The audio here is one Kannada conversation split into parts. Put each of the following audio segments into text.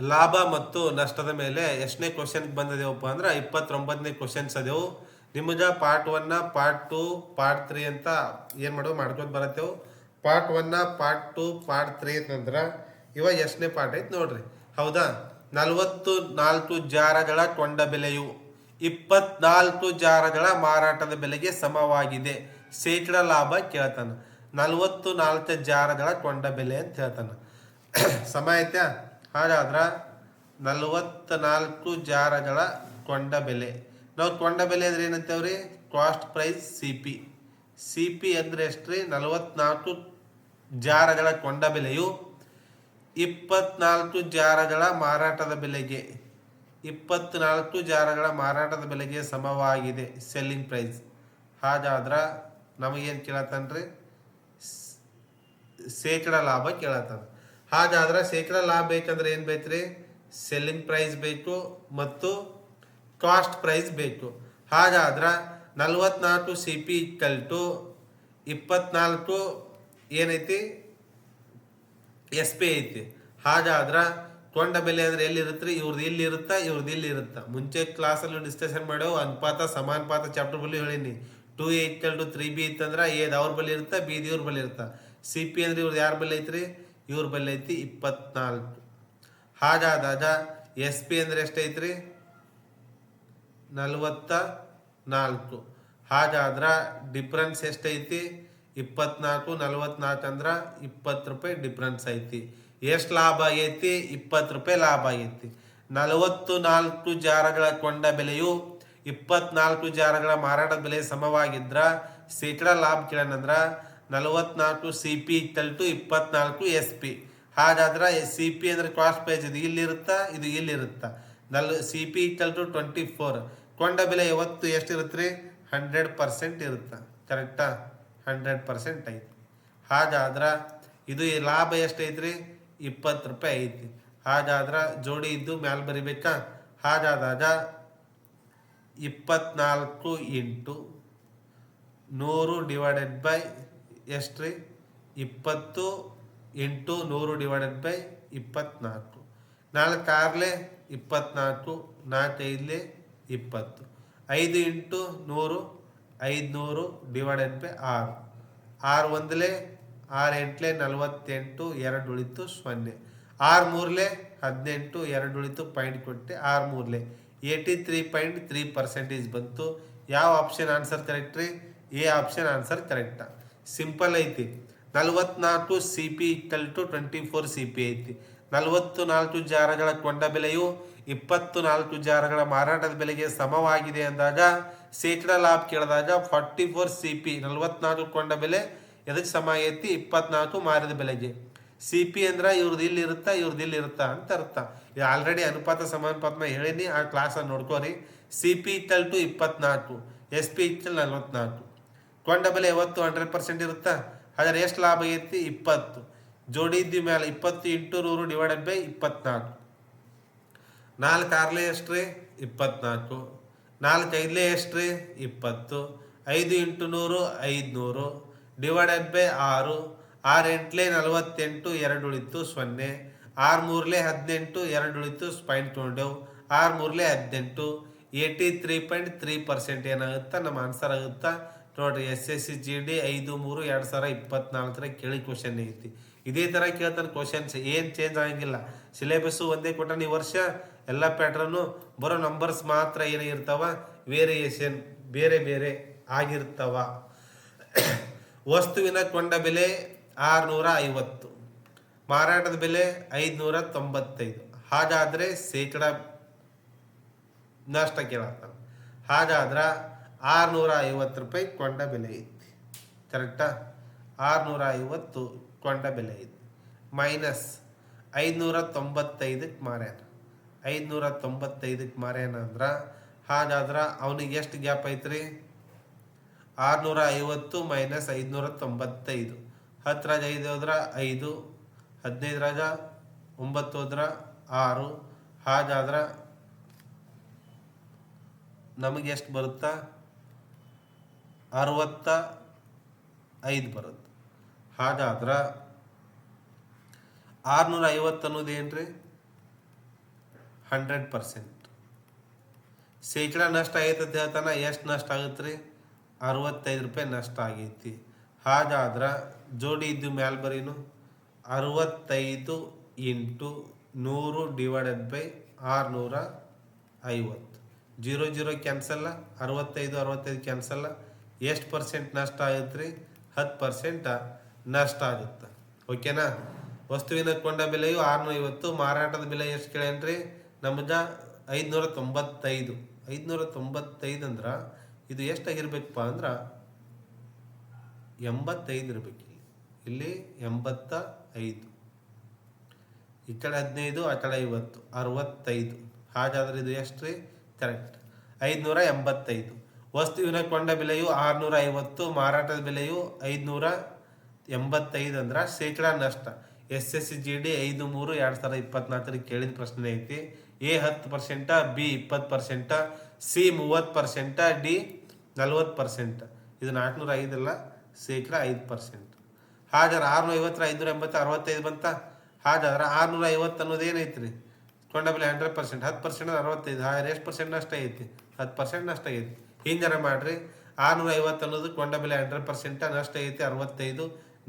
ಲಾಭ ಮತ್ತು ನಷ್ಟದ ಮೇಲೆ ಎಷ್ಟನೇ ಕ್ವಶನ್ಗೆ ಬಂದಿದೆವಪ್ಪ ಅಂದ್ರೆ ಇಪ್ಪತ್ತೊಂಬತ್ತನೇ ಕ್ವಶನ್ಸ್ ಅದೇವು. ನಿಮಗೆ part one part two part three ಅಂತ ಏನು ಮಾಡೋ ಮಾಡ್ಕೊಂಡು ಬರತ್ತೇವು. Part ಒನ್ನ part two part three ಅಂತಂದ್ರೆ ಇವಾಗ ಎಷ್ಟನೇ ಪಾರ್ಟ್ ಐತೆ ನೋಡ್ರಿ. ಹೌದಾ? ನಲವತ್ತು ನಾಲ್ಕು ಜಾರಗಳ ಕೊಂಡ ಬೆಲೆಯು ಇಪ್ಪತ್ನಾಲ್ಕು ಜಾರಗಳ ಮಾರಾಟದ ಬೆಲೆಗೆ ಸಮವಾಗಿದೆ. ಶೇಕಡ ಲಾಭ ಕೇಳ್ತಾನ. ನಲವತ್ತು ನಾಲ್ಕು ಜಾರಗಳ ಕೊಂಡ ಬೆಲೆ ಅಂತ ಹೇಳ್ತಾನ. ಸಮ ಐತ್ಯಾ? ಹಾಗಾದ್ರ ನಲವತ್ತ ನಾಲ್ಕು ಜಾರಗಳ ಕೊಂಡ ಬೆಲೆ. ನಾವು ಕೊಂಡ ಬೆಲೆ ಅಂದ್ರೆ ಏನಂತೇವ್ರಿ? Cost price C P C P ಅಂದರೆ ಎಷ್ಟು ರೀ ನಲವತ್ನಾಲ್ಕು ಜಾರಗಳ ಕೊಂಡ ಬೆಲೆಯು ಇಪ್ಪತ್ನಾಲ್ಕು ಜಾರಗಳ ಮಾರಾಟದ ಬೆಲೆಗೆ. ಇಪ್ಪತ್ನಾಲ್ಕು ಜಾರಗಳ ಮಾರಾಟದ ಬೆಲೆಗೆ ಸಮವಾಗಿದೆ ಸೆಲ್ಲಿಂಗ್ ಪ್ರೈಸ್. ಹಾಗಾದ್ರೆ ನಮಗೇನು ಕೇಳತ್ತನ್ರಿ? ಶೇಕಡ ಲಾಭ ಕೇಳತ್ತದ. ಹಾಗಾದ್ರೆ ಶೇಕಡ ಲಾಭ ಬೇಕಂದ್ರೆ ಏನು ಬೇಕ್ರಿ? ಸೆಲ್ಲಿಂಗ್ ಪ್ರೈಸ್ ಬೇಕು ಮತ್ತು ಕಾಸ್ಟ್ ಪ್ರೈಸ್ ಬೇಕು. ಹಾಗಾದ್ರೆ ನಲ್ವತ್ನಾಲ್ಕು ಸಿ ಪಿ ಇಕ್ಕಲ್ ಟು ಇಪ್ಪತ್ನಾಲ್ಕು ಏನೈತಿ? ಎಸ್ ಪಿ ಐತಿ. ಹಾಗಾದ್ರೆ ಕೊಂಡ ಬೆಲೆ ಅಂದ್ರೆ ಎಲ್ಲಿರುತ್ತೆ? ಇವ್ರದ್ದು ಇಲ್ಲಿ ಇರುತ್ತಾ ಇವ್ರದ್ದು ಇಲ್ಲಿ ಇರುತ್ತಾ ಮುಂಚೆ ಕ್ಲಾಸಲ್ಲಿ ಡಿಸ್ಕಷನ್ ಮಾಡೋ ಅನುಪಾತ, ಸಮಾನುಪಾತ ಚಾಪ್ಟರ್ ಬಳಿ ಹೇಳೀನಿ. Two A equal to three B ಇತ್ತಂದ್ರೆ ಏದ್ ಅವ್ರ ಬಲ್ಲಿ ಇರುತ್ತಾ? ಬಿ ಇವ್ರ ಬಲ್ಲಿ ಇರುತ್ತಾ? ಸಿ ಪಿ ಅಂದ್ರೆ ಇವ್ರದ್ದು ಯಾರ ಬಲ್ಲಿ ಐತ್ರಿ? ಇವ್ರ ಬಲ್ಲಿ ಐತಿ ಇಪ್ಪತ್ನಾಲ್ಕು. ಹಾಗಾದಾಗ ಎಸ್ ಪಿ ಅಂದ್ರೆ ಎಷ್ಟೈತ್ರಿ? ನಲವತ್ತ ನಾಲ್ಕು ಹಾಗಾದ್ರ ಡಿಫ್ರೆನ್ಸ್ ಎಷ್ಟೈತಿ? ಇಪ್ಪತ್ನಾಲ್ಕು, ನಲವತ್ನಾಲ್ಕು ಅಂದ್ರ ಇಪ್ಪತ್ತು ರೂಪಾಯಿ ಡಿಫ್ರೆನ್ಸ್ ಐತಿ. ಎಷ್ಟು ಲಾಭ ಆಗೈತಿ? ಇಪ್ಪತ್ತು ರೂಪಾಯಿ ಲಾಭ ಆಗೈತಿ. ನಲವತ್ತು ನಾಲ್ಕು ಜಾರಗಳ ಕೊಂಡ ಬೆಲೆಯು ಇಪ್ಪತ್ನಾಲ್ಕು ಜಾರಗಳ ಮಾರಾಟ ಬೆಲೆ ಸಮವಾಗಿದ್ರ, ಶೇಕಡ ಲಾಭ ಕೇಳನಂದ್ರ ನಲವತ್ನಾಲ್ಕು ಸಿ ಪಿ ಇಕ್ವಲ್ ಟು ಇಪ್ಪತ್ನಾಲ್ಕು ಎಸ್ ಪಿ ಹಾಗಾದ್ರೆ ಸಿ ಪಿ ಅಂದ್ರೆ ಕಾಸ್ಟ್ ಪ್ರೈಸ್ ಇದು ಇಲ್ಲಿರುತ್ತಾ ಇದು ಇಲ್ಲಿರುತ್ತಾ? ನಲ್ C P equal to twenty four ಕೊಂಡ ಬೆಲೆ ಯಾವತ್ತು ಎಷ್ಟು ಇರುತ್ತೆ ರೀ ಹಂಡ್ರೆಡ್ ಪರ್ಸೆಂಟ್ ಇರುತ್ತೆ ಕರೆಕ್ಟಾ ಹಂಡ್ರೆಡ್ ಪರ್ಸೆಂಟ್ ಐತಿ. ಹಾಗಾದ್ರೆ ಇದು ಲಾಭ ಲಾಭ ಎಷ್ಟೈತ್ರಿ? ಇಪ್ಪತ್ತು ರೂಪಾಯಿ ಐತಿ. ಹಾಗಾದ್ರೆ ಜೋಡಿ ಇದ್ದು ಮ್ಯಾಲೆ ಬರಿಬೇಕಾ? ಹಾಗಾದಾಗ ಇಪ್ಪತ್ನಾಲ್ಕು ಇಂಟು ನೂರು ಡಿವೈಡೆಡ್ ಬೈ ಎಷ್ಟ್ರಿ? ಇಪ್ಪತ್ತು ಎಂಟು ನೂರು ಡಿವೈಡೆಡ್ ಬೈ ಇಪ್ಪತ್ತ್ನಾಲ್ಕು ನಾಲ್ಕು ಆರ್ಲೆ ಇಪ್ಪತ್ತ್ನಾಲ್ಕು ನಾಲ್ಕು ಐದಲೆ ಇಪ್ಪತ್ತು. ಐದು ಇಂಟು ನೂರು ಐದುನೂರು ಡಿವೈಡೆಡ್ ಬೈ ಆರು. ಆರು ಒಂದಲೆ, ಆರು ಎಂಟ್ಲೆ ನಲವತ್ತೆಂಟು, ಎರಡು ಉಳಿತು ಸೊನ್ನೆ. ಆರು ಮೂರಲೆ ಹದಿನೆಂಟು, ಎರಡು ಉಳಿತು ಪಾಯಿಂಟ್ ಕೊಟ್ಟೆ ಆರು ಮೂರಲೆ. Eighty three point three percentage ಬಂತು. ಯಾವ ಆಪ್ಷನ್ ಆನ್ಸರ್ ಕರೆಕ್ಟ್ ರೀ ಎ ಆಪ್ಷನ್ ಆನ್ಸರ್ ಕರೆಕ್ಟಾ. ಸಿಂಪಲ್ ಐತಿ. ನಲವತ್ನಾಲ್ಕು C P equal to twenty four C P ಐತಿ. ನಲವತ್ತು ನಾಲ್ಕು ಜಾರಗಳ ಕೊಂಡ ಬೆಲೆಯು ಇಪ್ಪತ್ತು ನಾಲ್ಕು ಜಾರಗಳ ಮಾರಾಟದ ಬೆಲೆಗೆ ಸಮವಾಗಿದೆ ಅಂದಾಗ ಶೇಕಡ ಲಾಭ ಕೇಳಿದಾಗ ಫಾರ್ಟಿ ಫೋರ್ ಸಿ ಪಿ ನಲವತ್ನಾಲ್ಕು ಕೊಂಡ ಬೆಲೆ ಎದಕ್ಕೆ ಸಮ ಐತಿ? ಇಪ್ಪತ್ನಾಲ್ಕು ಮಾರಿದ ಬೆಲೆಗೆ. ಸಿ ಪಿ ಅಂದ್ರೆ ಇವ್ರದ್ದು ಇಲ್ಲಿ ಇರುತ್ತಾ ಇವ್ರದ್ದು ಇಲ್ಲಿ ಇರುತ್ತಾ ಅಂತ ಅರ್ಥ. ಆಲ್ರೆಡಿ ಅನುಪಾತ ಸಮಾನುಪಾತನ ಹೇಳೀನಿ, ಆ ಕ್ಲಾಸನ್ನು ನೋಡ್ಕೋರಿ. ಸಿ ಪಿ ಇಕ್ವಲ್ ಟು ಇಪ್ಪತ್ನಾಲ್ಕು ಎಸ್ ಪಿ ಇಕ್ವಲ್ ನಲ್ವತ್ನಾಲ್ಕು. ಕೊಂಡ ಬೆಲೆ ಯಾವತ್ತು ಹಂಡ್ರೆಡ್ ಪರ್ಸೆಂಟ್ ಇರುತ್ತಾ? ಹಾಗಾದ್ರೆ ಎಷ್ಟು ಲಾಭ ಐತಿ? ಇಪ್ಪತ್ತು. ಜೋಡಿ ಮೇಲೆ ಇಪ್ಪತ್ತು ಇಂಟು ನೂರು ಡಿವೈಡೆಡ್ ಬೈ ಇಪ್ಪತ್ನಾಲ್ಕು. ನಾಲ್ಕು ಆರ್ಲೆ ಎಷ್ಟ್ರಿ ಇಪ್ಪತ್ನಾಲ್ಕು. ನಾಲ್ಕು ಐದ್ಲೆ ರೀ? ಇಪ್ಪತ್ತು. ಐದು ಇಂಟು ನೂರು, ಐದುನೂರು. ಡಿವೈಡೆಡ್ ಬೈ ಆರು. ಆರು ಎಂಟ್ಲೆ ನಲವತ್ತೆಂಟು, ಎರಡು ಉಳಿತು ಸೊನ್ನೆ. ಆರು ಮೂರಲೆ ಹದಿನೆಂಟು, ಎರಡು ಉಳಿತು ಪಾಯಿಂಟ್ ತೊಗೊಂಡೆವು ಆರು ಮೂರಲೆ ಹದಿನೆಂಟು. Eighty three point three percent ಏನಾಗುತ್ತಾ? ನಮ್ಮ ಆನ್ಸರ್ ಆಗುತ್ತಾ? ನೋಡ್ರಿ S S C G D ಐದು ಮೂರು ಎರಡು ಸಾವಿರ ಇಪ್ಪತ್ನಾಲ್ಕರ ಕೇಳಿ ಕ್ವಶನ್ ಐತಿ. ಇದೇ ಥರ ಕೇಳ್ತಾನೆ ಕ್ವಶನ್ಸ್ ಏನು ಚೇಂಜ್ ಆಗಂಗಿಲ್ಲ. ಸಿಲೆಬಸ್ಸು ಒಂದೇ ಕೊಟ್ಟಾನ ಈ ವರ್ಷ ಎಲ್ಲ ಪ್ಯಾಟ್ರನ್ನು ಬರೋ ನಂಬರ್ಸ್ ಮಾತ್ರ ಏನಾಗಿರ್ತಾವ ವೇರಿಯೇಷನ್ ಬೇರೆ ಬೇರೆ ಆಗಿರ್ತಾವ. ವಸ್ತುವಿನ ಕೊಂಡ ಬೆಲೆ ಆರುನೂರ ಐವತ್ತು, ಮಾರಾಟದ ಬೆಲೆ ಐದುನೂರ ತೊಂಬತ್ತೈದು. ಹಾಗಾದರೆ ಶೇಕಡ ನಷ್ಟ ಕೇಳತ್ತಾನೆ ಹಾಗಾದ್ರೆ ಆರುನೂರ ಐವತ್ತು ರೂಪಾಯಿ ಕೊಂಡ ಬೆಲೆ ಐತಿ. ಕರೆಕ್ಟಾ ಆರುನೂರ ಐವತ್ತು ಕೊಂಡ ಬೆಲೆ ಐತಿ. ಮೈನಸ್ ಐದುನೂರ ತೊಂಬತ್ತೈದಕ್ಕೆ ಮಾರ್ಯಾನ. ಐದುನೂರ ತೊಂಬತ್ತೈದಕ್ಕೆ ಮಾರ್ಯಾನ ಅಂದ್ರೆ ಹಾಗಾದ್ರೆ ಅವನಿಗೆ ಎಷ್ಟು ಗ್ಯಾಪ್ ಐತ್ರಿ? ಆರುನೂರ ಐವತ್ತು ಮೈನಸ್ ಐದುನೂರ ತೊಂಬತ್ತೈದು ಹತ್ತರಾಗ ಐದು ಹೋದ್ರ ಐದು ಹದಿನೈದು ರಾಜ ಒಂಬತ್ತು ಹೋದ್ರ ಆರು. ಹಾಗಾದ್ರೆ ನಮಗೆ ಎಷ್ಟು ಬರುತ್ತಾ? ಅರವತ್ತ ಐದು ಬರುತ್ತೆ. ಹಾಗಾದ್ರೆ ಆರುನೂರ ಐವತ್ತು ಅನ್ನೋದು ಏನ್ರಿ? Hundred percent. ಶೇಕಡ ನಷ್ಟ ಆಗೈತೆ ಹೇಳ್ತಾನ, ಎಷ್ಟು ನಷ್ಟ ಆಗುತ್ತೆ ರೀ ಅರವತ್ತೈದು ರೂಪಾಯಿ ನಷ್ಟ ಆಗೈತಿ. ಹಾಗಾದ್ರೆ ಜೋಡಿ ಇದ್ದು ಮ್ಯಾಲ್ಬರಿನು ಅರವತ್ತೈದು ಇಂಟು ನೂರು ಡಿವೈಡೆಡ್ ಬೈ ಆರುನೂರ ಐವತ್ತು ಜೀರೋ ಜೀರೋ ಕ್ಯಾನ್ಸಲ್ಲ ಅರವತ್ತೈದು ಅರವತ್ತೈದು ಕ್ಯಾನ್ಸಲ್ಲ ಎಷ್ಟು ಪರ್ಸೆಂಟ್ ನಷ್ಟ ಆಗುತ್ತೆ ರೀ ಹತ್ತು ಪರ್ಸೆಂಟ ನಷ್ಟ ಆಗುತ್ತೆ. ಓಕೆನಾ ವಸ್ತುವಿನ ಕೊಂಡ ಬೆಲೆಯು ಆರುನೂರ ಐವತ್ತು ಮಾರಾಟದ ಬೆಲೆ ಎಷ್ಟು ಕೇಳೇನ್ರಿ? ನಮ್ದ ಐದುನೂರ ತೊಂಬತ್ತೈದು ಐದುನೂರ ತೊಂಬತ್ತೈದು ಅಂದ್ರೆ ಇದು ಎಷ್ಟಾಗಿರ್ಬೇಕಪ್ಪ ಅಂದ್ರೆ ಎಂಬತ್ತೈದು ಇರ್ಬೇಕು ಇಲ್ಲಿ. ಇಲ್ಲಿ ಎಂಬತ್ತ ಐದು ಈ ಕಡೆ ಹದಿನೈದು, ಆ ಕಡೆ ಐವತ್ತು, ಅರವತ್ತೈದು. ಹಾಗಾದ್ರೆ ಇದು ಎಷ್ಟು ರೀ ಕರೆಕ್ಟ್ ಐದುನೂರ ಎಂಬತ್ತೈದು. ವಸ್ತುವಿನ ಕೊಂಡ ಬೆಲೆಯು ಆರುನೂರ ಐವತ್ತು ಮಾರಾಟದ ಬೆಲೆಯು ಐದುನೂರ ಎಂಬತ್ತೈದು ಅಂದ್ರೆ ಶೇಕಡಾ ನಷ್ಟ. S S C G D ಐದು ಮೂರು, ಎರಡು ಸಾವಿರದ ಇಪ್ಪತ್ನಾಲ್ಕರಿಗೆ ಕೇಳಿದ ಪ್ರಶ್ನೆ ಐತಿ. ಎ ಹತ್ತು ಪರ್ಸೆಂಟ, ಬಿ ಇಪ್ಪತ್ತು ಪರ್ಸೆಂಟ, ಸಿ ಮೂವತ್ತು ಪರ್ಸೆಂಟ, ಡಿ ನಲ್ವತ್ತು ಪರ್ಸೆಂಟ್. ಇದು ನಾಲ್ಕುನೂರ ಐದಲ್ಲ ಶೇಕಡ ಐದು ಪರ್ಸೆಂಟ್. ಹಾಗಾದ್ರೆ ಆರುನೂರ ಐವತ್ತರ ಐದುನೂರ ಎಂಬತ್ತು ಅರವತ್ತೈದು ಬಂತ? ಹಾಗಾದ್ರೆ ಆರುನೂರ ಐವತ್ತು ಅನ್ನೋದು ಏನೈತಿ ರೀ ಕೊಂಡ ಬೆಲೆ ಹಂಡ್ರೆಡ್ ಪರ್ಸೆಂಟ್, ಹತ್ತು ಪರ್ಸೆಂಟ್ ಅರವತ್ತೈದು. ಹಾಗಾದ್ರೆ ಎಷ್ಟು ಪರ್ಸೆಂಟ್ ನಷ್ಟ ಐತಿ? ಹತ್ತು ಪರ್ಸೆಂಟ್ ನಷ್ಟ ಐತಿ. ಹಿಂಗಾರ ಮಾಡ್ರಿ. ಆರುನೂರ ಐವತ್ತು ಅನ್ನೋದು ಕೊಂಡ ಬೆಲೆ ಹಂಡ್ರೆಡ್ ಪರ್ಸೆಂಟ್, ನಷ್ಟ ಐತಿ ಅರವತ್ತೈದು.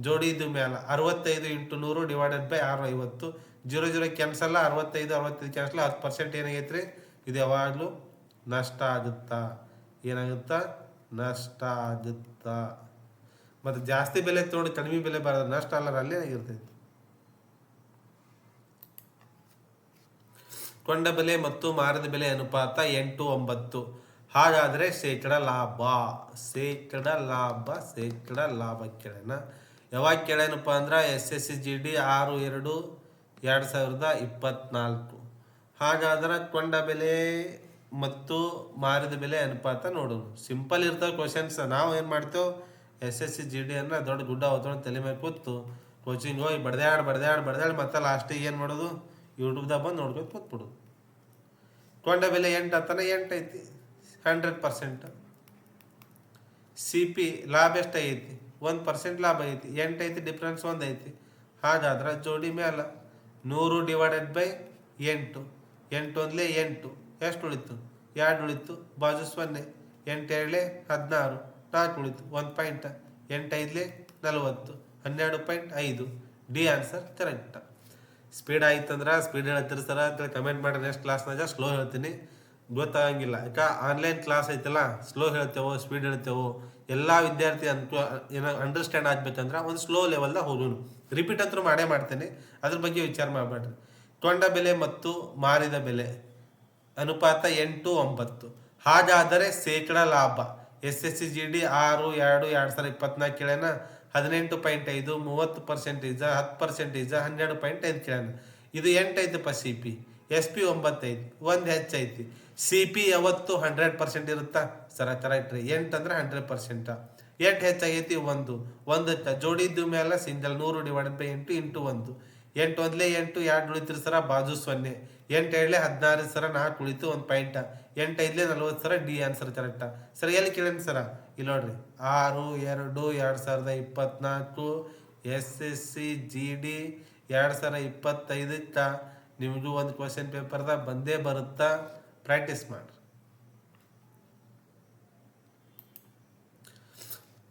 ಜೋಡಿದು ಮೇಲೆ ಅರವತ್ತೈದು ಇಂಟು ನೂರು ಡಿವೈಡೆಡ್ ಬೈ ಆರುನೂರ ಐವತ್ತು ಜೀರೋ ಜೀರೋ ಕ್ಯಾನ್ಸಲ್ಲ ಅರವತ್ತೈದು ಅರವತ್ತೈದು ಕ್ಯಾನ್ಸಲ್, ಹತ್ತು ಪರ್ಸೆಂಟ್ ಏನಾಗೈತ್ರಿ? ಇದು ಯಾವಾಗಲೂ ನಷ್ಟ ಆಗುತ್ತಾ. ಏನಾಗುತ್ತಾ? ನಷ್ಟ ಆಗುತ್ತಾ. ಮತ್ತು ಜಾಸ್ತಿ ಬೆಲೆ ತೊಗೊಂಡು ಕಡಿಮೆ ಬೆಲೆ ಬರೋದು ನಷ್ಟ ಅಲ್ಲರ ಅಲ್ಲೇ ಆಗಿರ್ತೈತಿ ಕೊಂಡ ಬೆಲೆ ಮತ್ತು ಮಾರದ ಬೆಲೆ ಅನುಪಾತ ಎಂಟು ಒಂಬತ್ತು. ಹಾಗಾದರೆ ಶೇಕಡ ಲಾಭ ಶೇಕಡ ಲಾಭ ಶೇಕಡ ಲಾಭ ಕೇಳೋಣ. ಯಾವಾಗ ಕೇಳೇನಪ್ಪ ಅಂದ್ರೆ S S C G D ಆರು ಎರಡು ಎರಡು ಸಾವಿರದ ಇಪ್ಪತ್ತ್ನಾಲ್ಕು ಹಾಗಾದ್ರೆ ಕೊಂಡ ಬೆಲೆ ಮತ್ತು ಮಾರಿದ ಬೆಲೆ ಅನುಪಾತ ನೋಡೋಣ. ಸಿಂಪಲ್ ಇರ್ತಾವೆ ಕ್ವಶನ್ಸ್ ನಾವು ಏನು ಮಾಡ್ತೇವೆ? S S C G D ಅನ್ನ ದೊಡ್ಡ ಗುಡ್ಡ ಹೊತ್ಕೊಂಡು ತಲೆ ಮೇಲೆ ಕೂತು ಕೋಚಿಂಗ್ ಹೋಗಿ ಬಡ್ದಾಡ್ ಬಡ್ದಾಡ್ ಬಡ್ದಾಡ್ ಮತ್ತೆ ಲಾಸ್ಟಿಗೆ ಏನು ಮಾಡೋದು? ಯೂಟ್ಯೂಬ್ದಾಗ ಬಂದು ನೋಡ್ಕೊಂಡು ಕೂತ್ಬಿಡೋದು. ಕೊಂಡ ಬೆಲೆ ಎಂಟು ಅಂತಾನೆ ಎಂಟು ಐತಿ. Hundred percent. ಸಿ ಪಿ ಲಾಭ ಎಷ್ಟು ಐತಿ ಒಂದು ಪರ್ಸೆಂಟ್ ಲಾಭ ಐತಿ. ಎಂಟು ಐತಿ ಡಿಫ್ರೆನ್ಸ್ ಒಂದು ಐತಿ ಹಾಗಾದ್ರೆ ಜೋಡಿ ಮೇಲೆ ನೂರು ಡಿವೈಡೆಡ್ ಬೈ ಎಂಟು. ಎಂಟು ಒಂದ್ಲೆ ಎಂಟು. ಎಷ್ಟು ಉಳಿತು? ಎರಡು ಉಳಿತು. ಬಾಜು ಸೊನ್ನೆ. ಎಂಟು ಏಳೆ ಹದಿನಾರು. ನಾಲ್ಕು ಉಳಿತು. ಒಂದು ಪಾಯಿಂಟ್ ಎಂಟು ಐದ್ಲೆ ನಲವತ್ತು. ಹನ್ನೆರಡು ಪಾಯಿಂಟ್ ಐದು. D answer correct. ಸ್ಪೀಡ್ ಆಯ್ತಂದ್ರೆ, ಸ್ಪೀಡ್ ಹೇಳ್ತಿರ್ತಾರ ಅಂತೇಳಿ ಕಮೆಂಟ್ ಮಾಡಿ ನೆಕ್ಸ್ಟ್ ಕ್ಲಾಸ್ನಾಗ ಸ್ಲೋ ಹೇಳ್ತೀನಿ. ಗೊತ್ತಾಗಂಗಿಲ್ಲ. ಯಾಕೆ? ಆನ್ಲೈನ್ ಕ್ಲಾಸ್ ಐತಲ್ಲ ಸ್ಲೋ ಹೇಳ್ತೇವೋ ಸ್ಪೀಡ್ ಹೇಳ್ತೇವೋ, ಎಲ್ಲ ವಿದ್ಯಾರ್ಥಿ ಅಂತ, ಏನೋ ಅಂಡರ್ಸ್ಟ್ಯಾಂಡ್ ಆಗ್ಬೇಕಂದ್ರೆ ಒಂದು ಸ್ಲೋ ಲೆವೆಲ್ದಾಗ ಹೋಗೋನು ರಿಪೀಟ್ ಅಂತೂ ಮಾಡೇ ಮಾಡ್ತೇನೆ. ಅದ್ರ ಬಗ್ಗೆ ವಿಚಾರ ಮಾಡಬೇಡ್ರಿ. ತೊಂಡ ಬೆಲೆ ಮತ್ತು ಮಾರಿದ ಬೆಲೆ. ಅನುಪಾತ ಎಂಟು ಒಂಬತ್ತು. ಹಾಗಾದರೆ ಶೇಕಡ ಲಾಭ. S S C G D ಆರು, ಎರಡು ಎರಡು ಸಾವಿರದ ಇಪ್ಪತ್ನಾಲ್ಕು ಕೇಳ್ಯಾನ. ಹದಿನೆಂಟು ಪಾಯಿಂಟ್ ಐದು, ಮೂವತ್ತು ಪರ್ಸೆಂಟೇಜ ಹತ್ತು ಪರ್ಸೆಂಟೇಜ ಹನ್ನೆರಡು ಪಾಯಿಂಟ್ ಐದು ಕೇಳ್ಯಾನ. ಇದು ಎಂಟು ಐತಪ್ಪ ಸಿ ಪಿ ಎಸ್ ಪಿ ಒಂಬತ್ತೈದು. ಒಂದು ಹೆಚ್ಚೈತಿ ಸಿ ಪಿ ಯಾವತ್ತು ಹಂಡ್ರೆಡ್ ಪರ್ಸೆಂಟ್ ಇರುತ್ತಾ? ಸರ ಕರೆಕ್ಟ್ ರೀ ಎಂಟು ಅಂದ್ರೆ ಹಂಡ್ರೆಡ್ ಪರ್ಸೆಂಟ ಎಂಟು ಹೆಚ್ಚಾಗೈತಿ ಒಂದು. ಒಂದು ಜೋಡಿದ್ದು ಮೇಲೆ ಸಿಂಗಲ್ ನೂರು ಡಿವೈಡೆಡ್ ಬೈ ಎಂಟು ಇಂಟು ಒಂದು. ಎಂಟು ಒಂದ್ಲೆ ಎಂಟು, ಎರಡು ಉಳಿತ್ರಿ ಸರ ಬಾಜು ಸೊನ್ನೆ. ಎಂಟು ಎರಡ್ಲೆ ಹದಿನಾರು ಸರ ನಾಲ್ಕು ಉಳಿತು ಒಂದು ಪಾಯಿಂಟ ಎಂಟು ಐದ್ಲೆ ನಲ್ವತ್ತು sir D answer correct sir, ಎಲ್ಲಿ ಕೇಳೇನು ಸರ? ಇಲ್ಲಿ ನೋಡ್ರಿ. ಆರು, ಎರಡು ಎರಡು ಸಾವಿರದ ಇಪ್ಪತ್ನಾಲ್ಕು S S C G D ಎರಡು ಸಾವಿರ ಇಪ್ಪತ್ತೈದಕ್ಕೆ ನಿಮಗೂ ಒಂದು ಕ್ವಶನ್ ಪೇಪರ್ದಾಗ ಬಂದೇ ಬರುತ್ತಾ? ಪ್ರಾಕ್ಟೀಸ್ ಮಾಡ್ರಿ.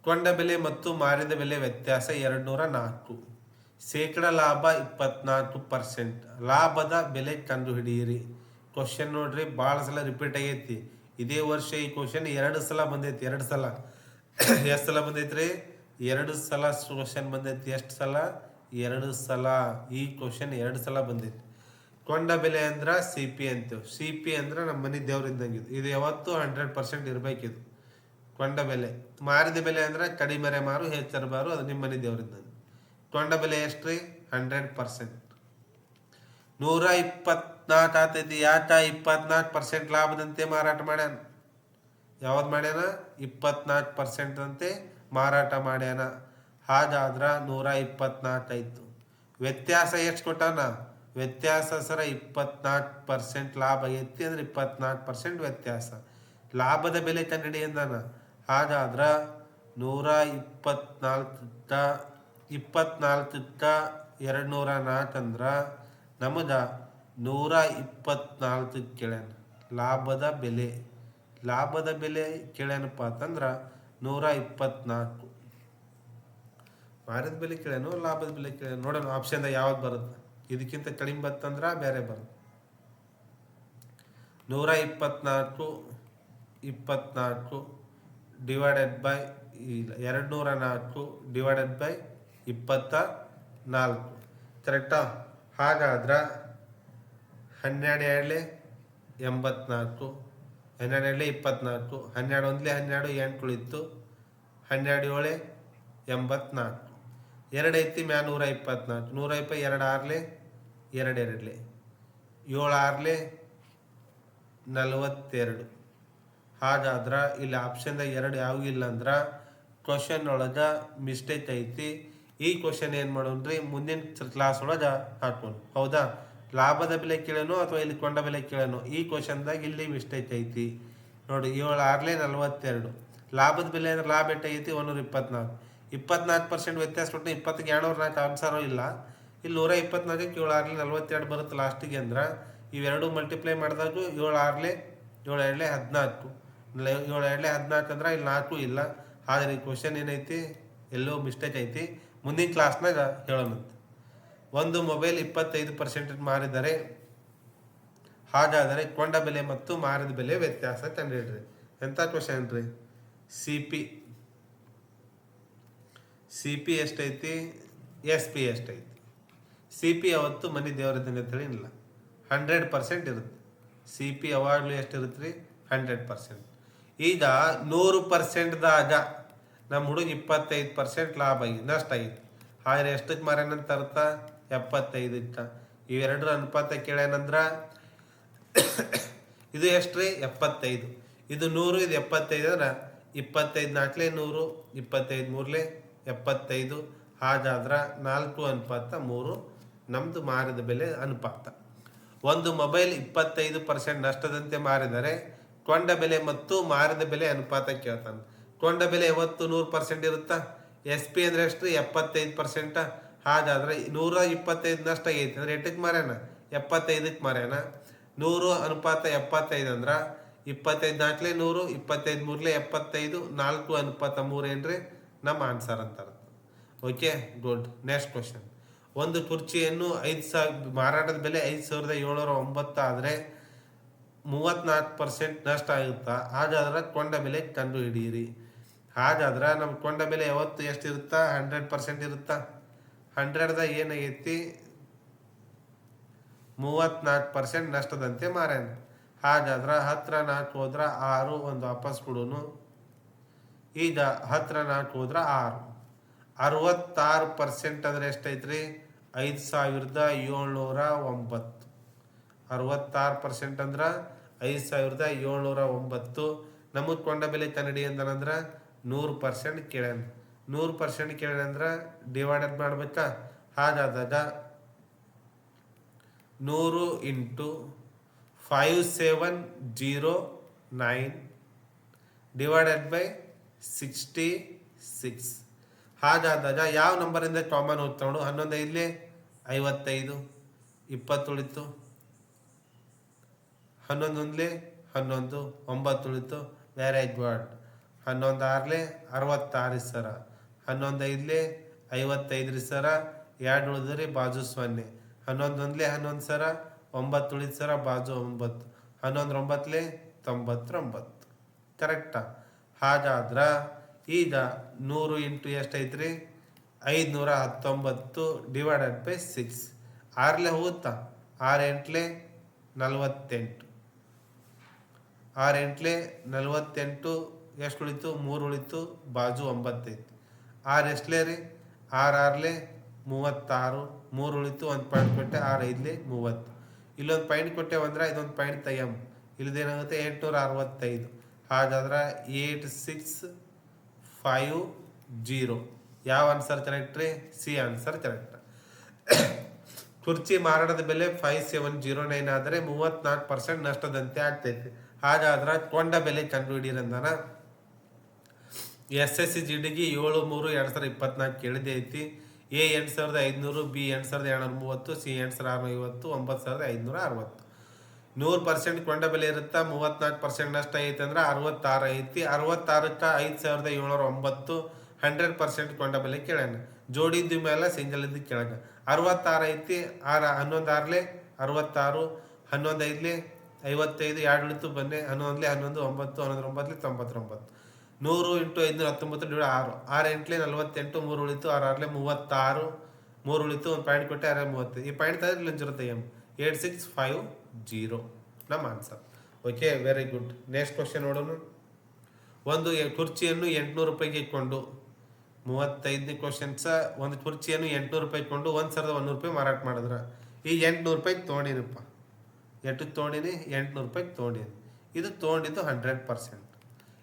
ಕೊಂಡ ಬೆಲೆ ಮತ್ತು ಮಾರಿದ ಬೆಲೆ ವ್ಯತ್ಯಾಸ ಎರಡ್ನೂರ ನಾಲ್ಕು. ಶೇಕಡ ಲಾಭ ಇಪ್ಪತ್ನಾಲ್ಕು ಪರ್ಸೆಂಟ್. ಲಾಭದ ಬೆಲೆ ಕಂಡುಹಿಡಿಯಿರಿ ಕ್ವಶನ್ ನೋಡ್ರಿ ಭಾಳ ಸಲ ರಿಪೀಟ್ ಆಗೈತಿ. ಇದೇ ವರ್ಷ ಈ ಕ್ವಶನ್ ಎರಡು ಸಲ ಬಂದೈತಿ, ಎರಡು ಸಲ. ಎಷ್ಟು ಸಲ ಬಂದೈತ್ರಿ? ಎರಡು ಸಲ ಕ್ವಶನ್ ಬಂದೈತಿ. ಎಷ್ಟು ಸಲ? ಎರಡು ಸಲ. ಈ ಕ್ವಶನ್ ಎರಡು ಸಲ ಬಂದೈತಿ. ಕೊಂಡ ಬೆಲೆ ಅಂದ್ರೆ ಸಿ ಪಿ ಅಂತೇವೆ ಸಿ ಪಿ ಅಂದ್ರೆ ನಮ್ಮ ಮನೆ ದೇವ್ರಿದ್ದಂಗೆ ಇದು. ಇದು ಯಾವತ್ತೂ ಹಂಡ್ರೆಡ್ ಪರ್ಸೆಂಟ್ ಇರ್ಬೇಕಿದು ಕೊಂಡ ಬೆಲೆ. ಮಾರಿದ ಬೆಲೆ ಅಂದ್ರೆ ಕಡಿಮೆ ಮಾರು ಹೆಚ್ಚರಬಾರು ಅದು ನಿಮ್ಮ ಮನೆ ದೇವ್ರಿದ್ದಂಗೆ ಕೊಂಡ ಬೆಲೆ ಎಷ್ಟ್ರಿ ಹಂಡ್ರೆಡ್ ಪರ್ಸೆಂಟ್ ನೂರ ಇಪ್ಪತ್ನಾಲ್ಕು ಆತೈತಿ. ಯಾಕ ಇಪ್ಪತ್ನಾಲ್ಕು ಪರ್ಸೆಂಟ್ ಲಾಭದಂತೆ ಮಾರಾಟ ಮಾಡ್ಯಾನ? ಯಾವ್ದು ಮಾಡ್ಯಾನ? ಇಪ್ಪತ್ನಾಲ್ಕು ಪರ್ಸೆಂಟ್ ಅಂತೆ ಮಾರಾಟ ಮಾಡ್ಯಾನ. ಹಾಗಾದ್ರ ನೂರ ಇಪ್ಪತ್ನಾಲ್ಕು ಆಯ್ತು. ವ್ಯತ್ಯಾಸ ಎಷ್ಟು ಕೊಟ್ಟಾನ? ವ್ಯತ್ಯಾಸ ಸರ ಇಪ್ಪತ್ನಾಲ್ಕು ಪರ್ಸೆಂಟ್ ಲಾಭ. ಎತ್ತಿ ಅಂದ್ರೆ ಇಪ್ಪತ್ನಾಲ್ಕು ಪರ್ಸೆಂಟ್ ವ್ಯತ್ಯಾಸ. ಲಾಭದ ಬೆಲೆ ಕನ್ನಡಿ ಅಂದಾನ ಹಾಗಾದ್ರ ನೂರ ಇಪ್ಪತ್ನಾಲ್ಕು ಇಪ್ಪತ್ನಾಲ್ಕು ಎರಡು ನೂರ ನಾಲ್ಕು ಅಂದ್ರ ನಮ್ದ ನೂರ ಇಪ್ಪತ್ನಾಲ್ಕು ಕೇಳ್ಯಾನ. ಲಾಭದ ಬೆಲೆ. ಲಾಭದ ಬೆಲೆ ಕೇಳ್ಯಾನಪ್ಪ ಅಂತಂದ್ರೆ ನೂರ ಇಪ್ಪತ್ನಾಲ್ಕು. ಮಾರಿದ ಬೆಲೆ ಕೇಳ್ಯಾನು, ಲಾಭದ ಬೆಲೆ ಕೇಳ್ಯಾನ? ನೋಡೋಣ ಆಪ್ಷನ್ದಾಗ ಯಾವ್ದು ಬರುತ್ತೆ? ಇದಕ್ಕಿಂತ ಕಡಿಮೆ ಬತ್ತಂದ್ರೆ ಬೇರೆ ಬರುತ್ತೆ ನೂರ ಇಪ್ಪತ್ನಾಲ್ಕು ಇಪ್ಪತ್ನಾಲ್ಕು ಡಿವೈಡೆಡ್ ಬೈ ಇಲ್ಲ ಎರಡು ನೂರ ನಾಲ್ಕು ಡಿವೈಡೆಡ್ ಬೈ ಇಪ್ಪತ್ತ ನಾಲ್ಕು ಕರೆಕ್ಟಾ ಹಾಗಾದ್ರೆ ಹನ್ನೆರಡು ಎರಡಲೆ ಎಂಬತ್ನಾಲ್ಕು, ಹನ್ನೆರಡು ಎರಡಲೆ ಇಪ್ಪತ್ನಾಲ್ಕು, ಹನ್ನೆರಡು ಒಂದಲೇ ಹನ್ನೆರಡು ಎಂಟು ಉಳಿತು ಹನ್ನೆರಡು ಏಳೆ ಎಂಬತ್ನಾಲ್ಕು. ಎರಡು ಐತಿ ಮ್ಯಾ ನೂರ ಇಪ್ಪತ್ನಾಲ್ಕು, ನೂರ ಇಪ್ಪ ಎರಡು ಆರ್ಲೆ ಎರಡು ಎರಡ್ಲೆ ಏಳು ಆರ್ಲೆ ನಲವತ್ತೆರಡು. ಹಾಗಾದ್ರೆ ಇಲ್ಲಿ ಆಪ್ಷನ್ದಾಗ ಎರಡು ಯಾವ ಇಲ್ಲ ಅಂದ್ರೆ ಕ್ವಶನ್ ಒಳಗೆ ಮಿಸ್ಟೇಕ್ ಐತಿ. ಈ ಕ್ವಶನ್ ಏನು ಮಾಡೋಣ್ರಿ ಮುಂದಿನ ಕ್ಲಾಸ್ ಒಳಗೆ ಹಾಕೋಣ. ಹೌದಾ? ಲಾಭದ ಬೆಲೆ ಕೇಳೋನು ಅಥವಾ ಇಲ್ಲಿ ಕೊಂಡ ಬೆಲೆ ಕೇಳೋನು? ಈ ಕ್ವಶನ್ದಾಗ ಇಲ್ಲಿ ಮಿಸ್ಟೇಕ್ ಐತಿ. ನೋಡಿ ಏಳು ಆರ್ಲೆ ನಲವತ್ತೆರಡು. ಲಾಭದ ಬೆಲೆ ಅಂದ್ರೆ ಲಾಭ ಎಷ್ಟೈತಿ ಒಂದೂರ ಇಪ್ಪತ್ನಾಲ್ಕು. ಇಪ್ಪತ್ನಾಲ್ಕು ಪರ್ಸೆಂಟ್ ವ್ಯತ್ಯಾಸ ಕೊಟ್ಟು ಇಪ್ಪತ್ತಿಗೆ ಎರಡುನೂರ ನಾಲ್ಕು ಆನ್ಸರು ಇಲ್ಲ. ಇಲ್ಲಿ ನೂರ ಇಪ್ಪತ್ನಾಲ್ಕಕ್ಕೆ ಏಳು ಆರ್ಲೆ ನಲ್ವತ್ತೆರಡು ಬರುತ್ತೆ ಲಾಸ್ಟಿಗೆ ಅಂದ್ರೆ. ಇವೆರಡು ಮಲ್ಟಿಪ್ಲೈ ಮಾಡಿದಾಗ ಏಳು ಆರ್ಲೆ, ಏಳು ಎರಡಲೆ ಹದಿನಾಲ್ಕು. ಏಳು ಎರಡಲೆ ಹದಿನಾಲ್ಕು ಅಂದ್ರೆ ಇಲ್ಲಿ ನಾಲ್ಕು ಇಲ್ಲ. ಆದರೆ ಈ ಕ್ವಶನ್ ಏನೈತಿ? ಎಲ್ಲೋ ಮಿಸ್ಟೇಕ್ ಐತಿ. ಮುಂದಿನ ಕ್ಲಾಸ್ನಾಗ ಹೇಳೋಣಂತೆ ಒಂದು ಮೊಬೈಲ್ ಇಪ್ಪತ್ತೈದು ಪರ್ಸೆಂಟ್ ಮಾರಿದರೆ, ಹಾಗಾದರೆ ಕೊಂಡ ಬೆಲೆ ಮತ್ತು ಮಾರಿದ ಬೆಲೆ ವ್ಯತ್ಯಾಸ ಕಂಡುಹಿಡ್ರಿ. ಎಂಥ ಕ್ವಶನ್ ರೀ? ಸಿ ಪಿ ಸಿ ಪಿ ಎಷ್ಟೈತಿ? ಎಸ್ ಪಿ ಎಷ್ಟೈತಿ? ಸಿ ಪಿ ಅವತ್ತು ಮನೆ ದೇವರ ದಿನ ಅಂತೇಳಿ ಹಂಡ್ರೆಡ್ ಪರ್ಸೆಂಟ್ ಇರುತ್ತೆ. ಸಿ ಪಿ ಯಾವಾಗಲೂ ಎಷ್ಟಿರುತ್ತೆ ರೀ ಹಂಡ್ರೆಡ್ ಪರ್ಸೆಂಟ್ ಈಗ ನೂರು ಪರ್ಸೆಂಟ್ದಾಗ ನಮ್ಮ ಹುಡುಗ ಇಪ್ಪತ್ತೈದು ಪರ್ಸೆಂಟ್ ಲಾಭ ಆಗಿ ನಷ್ಟ ಆಗೈತಿ ಆದರೆ ಎಷ್ಟಕ್ಕೆ ಮಾರ್ಯಾನಂತ ಅರ್ಥ ಎಪ್ಪತ್ತೈದಕ್ಕೆ. ಇವೆರಡರ ಅನುಪಾತ ಕೇಳ್ಯಾನಂದ್ರ ಇದು ಎಷ್ಟು ರೀ ಎಪ್ಪತ್ತೈದು. ಇದು ನೂರು, ಇದು ಎಪ್ಪತ್ತೈದು ಅಂದ್ರೆ ಇಪ್ಪತ್ತೈದು ನಾಲ್ಕಲೇ ನೂರು, ಇಪ್ಪತ್ತೈದು ಮೂರಲೇ ಎಪ್ಪತ್ತೈದು. ಹಾಗಾದ್ರೆ ನಾಲ್ಕು ಅನುಪಾತ ಮೂರು. ನಮ್ಮದು ಮಾರಿದ ಬೆಲೆ ಅನುಪಾತ. ಒಂದು ಮೊಬೈಲ್ ಇಪ್ಪತ್ತೈದು ಪರ್ಸೆಂಟ್ ನಷ್ಟದಂತೆ ಮಾರಿದರೆ ಕೊಂಡ ಬೆಲೆ ಮತ್ತು ಮಾರಿದ ಬೆಲೆ ಅನುಪಾತ ಕೇಳ್ತಾನೆ. ಕೊಂಡ ಬೆಲೆ ಯಾವತ್ತು ನೂರು ಪರ್ಸೆಂಟ್ ಇರುತ್ತಾ? ಎಸ್ ಪಿ ಅಂದರೆ ಎಷ್ಟು? ಎಪ್ಪತ್ತೈದು ಪರ್ಸೆಂಟ. ಹಾಗಾದರೆ ನೂರ ಇಪ್ಪತ್ತೈದು ನಷ್ಟ ಆಗೈತೆ. ಅಂದ್ರೆ ಎಟ್ಟಕ್ಕೆ ಮಾರ್ಯಾನ? ಎಪ್ಪತ್ತೈದಕ್ಕೆ ಮಾರ್ಯಾನ? ನೂರು ಅನುಪಾತ ಎಪ್ಪತ್ತೈದು ಅಂದ್ರೆ ಇಪ್ಪತ್ತೈದು ನಾಲ್ಕಲೇ ನೂರು, ಇಪ್ಪತ್ತೈದು ಮೂರಲೇ ಎಪ್ಪತ್ತೈದು, ನಾಲ್ಕು ಅನುಪಾತ ಮೂರು ಏನ್ರಿ? ನಮ್ಮ ಆನ್ಸರ್ ಅಂತಾರೆ ಓಕೆ ಗುಡ್ ನೆಕ್ಸ್ಟ್ ಕ್ವಶನ್ ಒಂದು ಕುರ್ಚಿಯನ್ನು ಐದು ಸಾವಿರ, ಮಾರಾಟದ ಬೆಲೆ ಐದು ಸಾವಿರದ ಏಳ್ನೂರ ಒಂಬತ್ತು ಆದರೆ ಮೂವತ್ನಾಲ್ಕು ಪರ್ಸೆಂಟ್ ನಷ್ಟ ಆಗುತ್ತಾ? ಹಾಗಾದ್ರೆ ಕೊಂಡ ಬೆಲೆ ಕಂಡು ಹಿಡಿಯಿರಿ. ಹಾಗಾದ್ರೆ ನಮ್ಮ ಕೊಂಡ ಬೆಲೆ ಯಾವತ್ತು ಎಷ್ಟು ಇರುತ್ತಾ ಹಂಡ್ರೆಡ್ ಪರ್ಸೆಂಟ್ ಇರುತ್ತಾ? ಹಂಡ್ರೆಡ್ದಾಗ ಏನಾಗೈತಿ? ಮೂವತ್ತ್ನಾಲ್ಕು ಪರ್ಸೆಂಟ್ ನಷ್ಟದಂತೆ ಮಾರ್ಯಾನ. ಹಾಗಾದ್ರೆ ಹತ್ತಿರ ನಾಲ್ಕು ಹೋದ್ರೆ ಆರು ಒಂದು ವಾಪಸ್ ಕೊಡೋನು. ಈಗ ಹತ್ತಿರ ನಾಲ್ಕು ಹೋದ್ರೆ ಆರು. ಅರವತ್ತಾರು ಪರ್ಸೆಂಟ್ ಅಂದರೆ ಎಷ್ಟೈತ್ರಿ? ಐದು ಸಾವಿರದ ಏಳ್ನೂರ ಒಂಬತ್ತು. ಅರವತ್ತಾರು ಪರ್ಸೆಂಟ್ ಅಂದ್ರೆ ಐದು ಸಾವಿರದ ಏಳ್ನೂರ ಒಂಬತ್ತು. ನಮಗೆ ಕೊಂಡ ಬೆಲೆ ಕನ್ನಡಿ ಅಂದನಂದ್ರೆ ನೂರು ಪರ್ಸೆಂಟ್ ಕೇಳ್ಯಾನ. ನೂರು ಪರ್ಸೆಂಟ್ ಕೇಳ್ಯಾನಂದ್ರೆ ಡಿವೈಡೆಡ್ ಮಾಡ್ಬೇಕಾ? ಹಾಗಾದಾಗ ನೂರು into five seven zero nine divided by sixty six. ಹಾಗಾದಾಗ ಯಾವ ನಂಬರಿಂದ ಕಾಮನ್ ಹೋಗ್ತಾವಳು ಹನ್ನೊಂದು ಇಲ್ಲಿ, ಐವತ್ತೈದು ಇಪ್ಪತ್ತು ಉಳಿತು ಹನ್ನೊಂದು ಒಂದ್ಲೆ, ಹನ್ನೊಂದು ಒಂಬತ್ತು ಉಳಿತು ವೆರಿ ಗುಡ್ ಹನ್ನೊಂದು ಆರ್ಲೆ, ಅರವತ್ತಾರು ಸರ. ಹನ್ನೊಂದು ಐದ್ಲೆ ಐವತ್ತೈದು ಸರ. ಎರಡು ಉಳಿದ್ರಿ ಬಾಜು ಸೊನ್ನೆ. ಹನ್ನೊಂದು ಒಂದ್ಲೆ, ಹನ್ನೊಂದು ಸರ. ಒಂಬತ್ತು ಉಳಿದ ಸರ, ಬಾಜು ಒಂಬತ್ತು. ಹನ್ನೊಂದು ಒಂಬತ್ತಲೆ ತೊಂಬತ್ತೊಂಬತ್ತು. ಕರೆಕ್ಟಾ ಹಾಗಾದ್ರ ಈಗ ನೂರು ಇಂಟು ಎಷ್ಟೈತ್ರಿ? ಐದುನೂರ ಹತ್ತೊಂಬತ್ತು ಡಿವೈಡೆಡ್ ಬೈ ಸಿಕ್ಸ್. ಆರ್ಲೆ ಹೋಗುತ್ತಾ? ಆರು ಎಂಟ್ಲೆ ನಲವತ್ತೆಂಟು. ಆರು ಎಂಟ್ಲೆ ನಲವತ್ತೆಂಟು, ಎಷ್ಟು ಉಳಿತು? ಮೂರು ಉಳಿತು, ಬಾಜು ಒಂಬತ್ತೈತಿ. ಆರು ಎಷ್ಟಲೇ ರೀ? ಆರು ಆರ್ಲೆ ಮೂವತ್ತಾರು, ಮೂರು ಉಳಿತು, ಒಂದು ಪಾಯಿಂಟ್ ಕೊಟ್ಟೆ ಆರು ಐದ್ಲೆ ಮೂವತ್ತು. ಇಲ್ಲೊಂದು ಪಾಯಿಂಟ್ ಕೊಟ್ಟೆ ಅಂದ್ರೆ ಇದೊಂದು ಪಾಯಿಂಟ್ ತೆಗಿಯಮ್. ಇಲ್ಲದೇನಾಗುತ್ತೆ ಎಂಟುನೂರ ಅರವತ್ತೈದು. ಹಾಗಾದ್ರೆ ಏಟ್ ಸಿಕ್ಸ್ ಫೈವ್ ಜೀರೋ ಯಾವ ಆನ್ಸರ್ ಕರೆಕ್ಟ್ ರೀ? ಸಿ ಆನ್ಸರ್ ಕರೆಕ್ಟ್ ಕುರ್ಚಿ ಮಾರಾಟದ ಬೆಲೆ ಫೈವ್ ಸೆವೆನ್ ಜೀರೋ ನೈನ್ ಆದರೆ ಮೂವತ್ನಾಲ್ಕು ಪರ್ಸೆಂಟ್ ನಷ್ಟದಂತೆ ಆಗ್ತೈತಿ. ಹಾಗಾದ್ರೆ ಕೊಂಡ ಬೆಲೆ ಕಂಡುಹಿಡಿಯರಂದನ ಎಸ್ ಎಸ್ ಸಿ ಜಿ ಡಿಗೆ ಏಳು ಮೂರು ಎರಡು ಸಾವಿರದ ಇಪ್ಪತ್ನಾಲ್ಕು ಕೇಳಿದೆ ಐತಿ. ಎ ಎಂಟು ಸಾವಿರದ ಐದುನೂರು, ಬಿ ಎಂಟು ಸಾವಿರದ ಏಳ್ನೂರ ಮೂವತ್ತು, ಸಿ ಎಂಟು ಸಾವಿರದ ಆರುನೂರ ಐವತ್ತು, ಒಂಬತ್ತು ಸಾವಿರದ ಐದುನೂರ ಅರವತ್ತು. ನೂರು ಪರ್ಸೆಂಟ್ ಕೊಂಡ ಬೆಲೆ ಇರುತ್ತಾ ಮೂವತ್ನಾಲ್ಕು ಪರ್ಸೆಂಟ್ ನಷ್ಟ ಐತೆ ಅಂದ್ರೆ ಅರವತ್ತಾರು ಐತಿ. ಅರವತ್ತಾರಕ್ಕೆ ಐದು ಸಾವಿರದ ಏಳ್ನೂರ ಒಂಬತ್ತು, ಹಂಡ್ರೆಡ್ ಪರ್ಸೆಂಟ್ ಕೊಂಡ ಬೆಲೆ ಕೇಳೋಣ ಜೋಡಿದ್ದು ಮೇಲೆ, ಸಿಂಗಲ್ ಇದ್ದು ಕೆಳಗ. ಅರವತ್ತಾರು ಐತಿ, ಆರ, ಹನ್ನೊಂದು ಆರ್ಲೆ, ಅರವತ್ತಾರು, ಹನ್ನೊಂದು ಐದ್ಲೆ, ಐವತ್ತೈದು ಎರಡು ಉಳಿತು ಬನ್ನಿ, ಹನ್ನೊಂದ್ಲೆ, ಹನ್ನೊಂದು, ಒಂಬತ್ತು, ಹನ್ನೊಂದು, ಒಂಬತ್ತಲೆ, ತೊಂಬತ್ತೊಂಬತ್ತು. ನೂರು ಇಂಟು ಐದುನೂರ ಹತ್ತೊಂಬತ್ತು ಡಿವೈಡ್ ಆರು. ಆರು ಎಂಟ್ಲೆ, ನಲವತ್ತೆಂಟು, ಮೂರು ಉಳಿತು, ಆರು ಆರ್ಲೆ, ಮೂವತ್ತಾರು, ಮೂರು ಉಳಿತು, ಒಂದು ಪಾಯಿಂಟ್ ಕೊಟ್ಟೆ ಆರ ಮೂವತ್ತು. ಈ ಪಾಯಿಂಟ್ ತೆಗೆದ್ರೆ ಇಲ್ಲಿ ಜೀರೋ ತೆಗಿಯಮ್ ಏಟ್, ಸಿಕ್ಸ್, ಫೈವ್ ಜೀರೋ. ನಮ್ಮ answer. Okay very good next question ನೋಡೋಣ. ಒಂದು ಕುರ್ಚಿಯನ್ನು ಎಂಟುನೂರು ರೂಪಾಯಿಗೆ ಇಟ್ಕೊಂಡು, ಮೂವತ್ತೈದನೇ ಸಹ ಒಂದು ಕುರ್ಚಿಯನ್ನು ಎಂಟುನೂರು ರೂಪಾಯಿ ಇಟ್ಕೊಂಡು, ಒಂದು ಸಾವಿರದ ಒಂದೂರು ರೂಪಾಯಿ ಮಾರಾಟ ಮಾಡಿದ್ರ. ಈ ಎಂಟುನೂರು ರೂಪಾಯಿಗೆ ತೊಗೊಂಡಿನಪ್ಪ ಎಷ್ಟು ತೊಗೊಂಡಿನಿ? ಎಂಟುನೂರು ರೂಪಾಯಿಗೆ ತೊಗೊಂಡಿನಿ. ಇದು ತೊಗೊಂಡಿದ್ದು ಹಂಡ್ರೆಡ್ ಪರ್ಸೆಂಟ್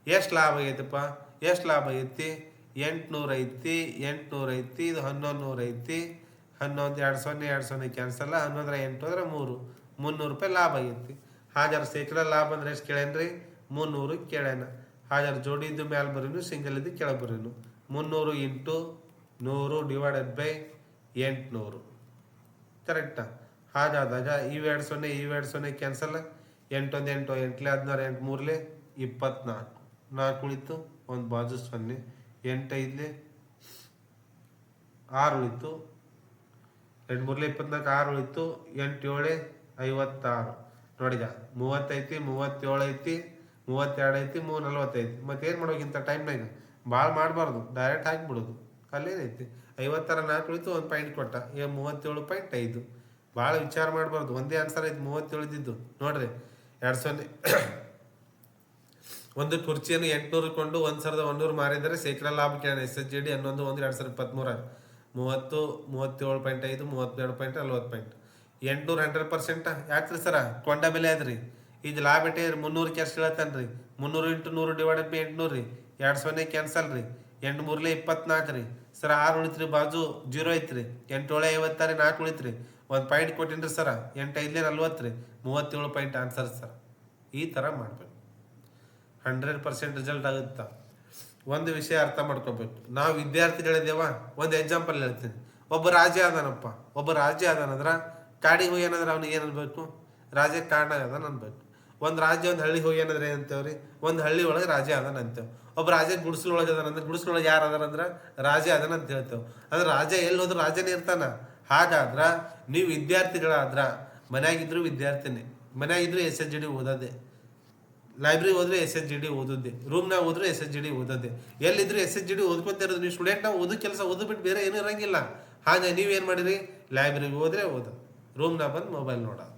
ಎಷ್ಟು ಲಾಭ ಐತಪ್ಪ? ಎಷ್ಟು ಲಾಭ ಐತಿ? ಎಂಟುನೂರು ಐತಿ ಎಂಟುನೂರು ಐತಿ, ಇದು ಹನ್ನೊಂದು ನೂರು ಐತಿ. ಹನ್ನೊಂದು, ಎರಡು ಸೊನ್ನೆ ಎರಡು ಸೊನ್ನೆ ಕ್ಯಾನ್ಸಲ್ಲ ಹನ್ನೊಂದರ ಎಂಟು ಅಂದ್ರೆ ಮೂರು. ಮುನ್ನೂರು ರೂಪಾಯಿ ಲಾಭ ಆಗೈತಿ. ಹಾಜರ್ ಶೇಕಡ ಲಾಭ ಅಂದ್ರೆ ಎಷ್ಟು ಕೇಳೇನ್ರಿ? ಮುನ್ನೂರು ಕೇಳ್ಯಾನ ಹಾಜರ್ ಜೋಡಿ ಇದ್ದು ಮ್ಯಾಲ ಬರೀನು ಸಿಂಗಲ್ ಇದ್ದು ಕೆಳಗೆ ಬರೀನು. ಮುನ್ನೂರು ಇಂಟು ನೂರು ಡಿವೈಡೆಡ್ ಬೈ ಎಂಟುನೂರು. ಕರೆಕ್ಟಾ ಹಾಗಾದಾಗ ಇವೆರಡು ಸೊನ್ನೆ ಇವೆರಡು ಸೊನ್ನೆ ಕ್ಯಾನ್ಸಲ್ ಎಂಟೊಂದು ಎಂಟು, ಎಂಟ್ಲೆ ಹದಿನಾರು, ಎಂಟು ಮೂರ್ಲೆ ಇಪ್ಪತ್ನಾಲ್ಕು. ನಾಲ್ಕು ಉಳಿತು, ಒಂದು ಬಾಜು ಸೊನ್ನೆ ಎಂಟೈದ್ಲೆ ಆರು ಉಳಿತು ಎಂಟು ಮೂರ್ಲೆ ಇಪ್ಪತ್ನಾಲ್ಕು, ಆರು ಉಳಿತು, ಎಂಟು ಏಳೆ ಐವತ್ತಾರು. ನೋಡಿದ ಮೂವತ್ತೈತಿ ಮೂವತ್ತೇಳು ಐತಿ ಮೂವತ್ತೆರಡು ಐತಿ ಮೂರು ನಲ್ವತ್ತೈತಿ ಮತ್ತೆ ಏನು ಇಂಥ ಟೈಮ್ನಾಗ ಭಾಳ ಮಾಡಬಾರ್ದು. ಡೈರೆಕ್ಟ್ ಹಾಕಿಬಿಡೋದು. ಅಲ್ಲೇನೈತಿ? ಐವತ್ತರ ನಾಲ್ಕು ಉಳಿತು ಒಂದು ಪಾಯಿಂಟ್ ಕೊಟ್ಟ. ಏ, ಮೂವತ್ತೇಳು ಪಾಯಿಂಟ್ ಐದು. ಭಾಳ ವಿಚಾರ ಮಾಡಬಾರ್ದು. ಒಂದೇ ಆನ್ಸರ್ ಐತಿ ಮೂವತ್ತೇಳು ಇದ್ದಿದ್ದು ನೋಡ್ರಿ, ಎರಡು ಸೊನ್ನೆ. ಒಂದು ಕುರ್ಚಿಯನ್ನು ಎಂಟುನೂರು ಕೊಂಡು ಒಂದು ಸಾವಿರದ ಒಂದೂರು ಮಾರಿದರೆ ಶೇಕಡ ಲಾಭ ಕೇಳೋಣ. ಎಸ್ ಎಸ್ ಜಿ ಡಿ ಹನ್ನೊಂದು ಒಂದು, ಎರಡು ಸಾವಿರದ ಇಪ್ಪತ್ತ್ಮೂರ ಮೂವತ್ತು, ಮೂವತ್ತೇಳು ಪಾಯಿಂಟ್ ಐದು ಮೂವತ್ತೆರಡು ಪಾಯಿಂಟ್ ನಲ್ವತ್ತು ಪಾಯಿಂಟ್ ಎಂಟುನೂರು ಹಂಡ್ರೆಡ್ ಪರ್ಸೆಂಟ್. ಯಾಕ್ರಿ ಸರ? ಕೊಂಡ ಬೆಲೆ ಅದ್ರಿ. ಇದು ಲಾಭ ಇಟ್ಟೆ ಮುನ್ನೂರು ಕ್ಯಾಶ್ ಹೇಳ್ತಾನೆ ರೀ ಮುನ್ನೂರು ಇಂಟು ನೂರು ಡಿವೈಡೆಡ್ ಬೈ ಎಂಟುನೂರು ರೀ. ಎರಡು ಸೊನ್ನೆ ಕ್ಯಾನ್ಸಲ್ ರೀ. ಎಂಟು ಮೂರ್ಲೆ ಇಪ್ಪತ್ನಾಲ್ಕು ರೀ. ಸರ, ಆರು ಉಳಿತ್ರಿ ಬಾಜು ಜೀರೋ ಐತ್ರಿ. ಎಂಟು ಏಳೆ ಐವತ್ತಾರು ನಾಲ್ಕು ಉಳಿತ್ರಿ. ಒಂದು ಪಾಯಿಂಟ್ ಕೊಟ್ಟಿನ್ರಿ ಸರ. ಎಂಟು ಐದಲೇ ನಲ್ವತ್ತು ರೀ. ಮೂವತ್ತೇಳು ಪಾಯಿಂಟ್ ಆನ್ಸರ್ ಸರ್. ಈ ಥರ ಮಾಡಬೇಕು. ಹಂಡ್ರೆಡ್ ಪರ್ಸೆಂಟ್ ರಿಸಲ್ಟ್ ಆಗುತ್ತಾ? ಒಂದು ವಿಷಯ ಅರ್ಥ ಮಾಡ್ಕೋಬೇಕು. ನಾವು ವಿದ್ಯಾರ್ಥಿಗಳಿದ್ದೇವ? ಒಂದು ಎಕ್ಸಾಂಪಲ್ ಹೇಳ್ತೀನಿ. ಒಬ್ಬ ರಾಜ ಆದಾನಪ್ಪ. ಒಬ್ಬ ರಾಜ ಅದಾನಂದ್ರ ಕಾಡಿಗೆ ಹೋಗಿ ಏನಂದ್ರೆ ಅವ್ನಿಗೆ ಏನು ಅನ್ಬೇಕು ರಾಜ್ಯಕ್ಕೆ ಕಾರಣ ಅದಾನ ಅನ್ಬೇಕು ಒಂದು ರಾಜ್ಯ, ಒಂದು ಹಳ್ಳಿ ಹೋಗಿ ಏನಂದ್ರೆ ಏನಂತೇವ್ರಿ ಒಂದು ಹಳ್ಳಿ ಒಳಗೆ ರಾಜ ಅದಾನ ಅಂತೇವೆ. ಒಬ್ಬ ರಾಜ ಗುಡಿಸ್ಲೊಳಗೆ ಅದಾನ ಅಂದ್ರೆ ಗುಡಿಸ್ಲೊಳಗೆ ಯಾರು ಅದಾರ ಅಂದ್ರೆ ರಾಜ ಅದಾನ ಅಂತ ಹೇಳ್ತೇವೆ. ಅಂದ್ರೆ ರಾಜ ಎಲ್ಲಿ ಹೋದ್ರೆ ರಾಜನೇ ಇರ್ತಾನ. ಹಾಗಾದ್ರೆ ನೀವು ವಿದ್ಯಾರ್ಥಿಗಳಾದ್ರ, ಮನೆಯಾಗಿದ್ರು ವಿದ್ಯಾರ್ಥಿನಿ. ಮನೆಯಾಗಿದ್ರು ಎಸ್ ಎಸ್ ಜಿ ಡಿ ಓದೋದೆ. ಲೈಬ್ರರಿ ಹೋದ್ರೆ ಎಸ್ ಎಸ್ ಜಿ ಡಿ ಓದೋದೆ. ರೂಮ್ನಾಗ ಹೋದ್ರೆ ಎಸ್ ಎಸ್ ಜಿ ಡಿ ಓದೋದೆ. ಎಲ್ಲಿದ್ರು ಎಸ್ ಎಸ್ ಜಿ ಡಿ ಓದ್ಕೊಂತ ಇರೋದು. ನೀವು ಸ್ಟೂಡೆಂಟ್ನ ಓದೋ ಕೆಲಸ ಓದ್ಬಿಟ್ಟು ಬೇರೆ ಏನೂ ಇರಂಗಿಲ್ಲ. ಹಾಗೆ ನೀವೇನು ಮಾಡಿರಿ? ಲೈಬ್ರರಿಗೆ ಹೋದ್ರೆ ಓದೋದು ರೂಮ್ನಾಗ ಬಂದು ಮೊಬೈಲ್ ನೋಡೋದು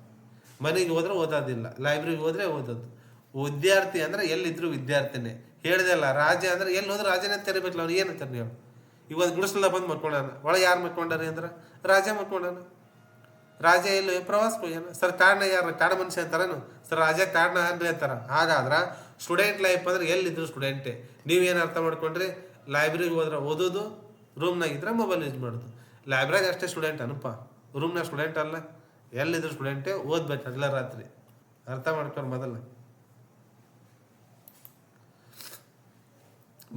ಮನೆಗೆ ಹೋದ್ರೆ ಓದೋದಿಲ್ಲ ಲೈಬ್ರರಿಗೆ ಹೋದ್ರೆ ಓದೋದು. ವಿದ್ಯಾರ್ಥಿ ಅಂದ್ರೆ ಎಲ್ಲಿದ್ರು ವಿದ್ಯಾರ್ಥಿನೇ. ಹೇಳ್ದಲ್ಲ ರಾಜ ಅಂದ್ರೆ ಎಲ್ಲಿ ಹೋದ್ರೆ ರಾಜನೇ ತೆರಬೇಕಲ್ಲ ಏನು ಅಂತಾರೆ ನೀವು ಇವತ್ತು ಗುಡಿಸ್ಲ ಬಂದು ಮಕ್ಕೊಂಡಾನ ಒಳಗೆ ಯಾರು ಮಲ್ಕೊಂಡಾರಿ ಅಂದ್ರೆ? ರಾಜ ಮಕ್ಕೊಂಡಾನ ರಾಜ ಎಲ್ಲ ಪ್ರವಾಸ ಹೋಗ್ಯಾನ. ಸರ್ ಕಾರಣ ಯಾರು ಕಾಡ ಮನುಷ್ಯ ಅಂತಾರೇನು? ಸರ್, ರಾಜ ಕಾರಣ ಅಂದ್ರೆ ಅಂತಾರ. ಹಾಗಾದ್ರೆ ಸ್ಟೂಡೆಂಟ್ ಲೈಫ್ ಅಂದ್ರೆ ಎಲ್ಲಿದ್ರು ಸ್ಟೂಡೆಂಟೇ ನೀವೇನು ಅರ್ಥ ಮಾಡ್ಕೊಂಡ್ರಿ? ಲೈಬ್ರರಿಗೆ ಹೋದ್ರೆ ಓದೋದು ರೂಮ್ನಾಗಿದ್ರೆ ಮೊಬೈಲ್ ಯೂಸ್ ಮಾಡೋದು. ಲೈಬ್ರರಿಗೆ ಅಷ್ಟೇ ಸ್ಟೂಡೆಂಟ್ ಅನಪ್ಪ. ರೂಮ್ನಾಗ ಸ್ಟೂಡೆಂಟ್ ಅಲ್ಲ, ಎಲ್ಲಿದ್ರು ಸ್ಟೂಡೆಂಟೇ ಓದ್ಬೇಕು ಹಗಲ ರಾತ್ರಿ. ಅರ್ಥ ಮಾಡ್ಕೊಂಡು ಮೊದಲು.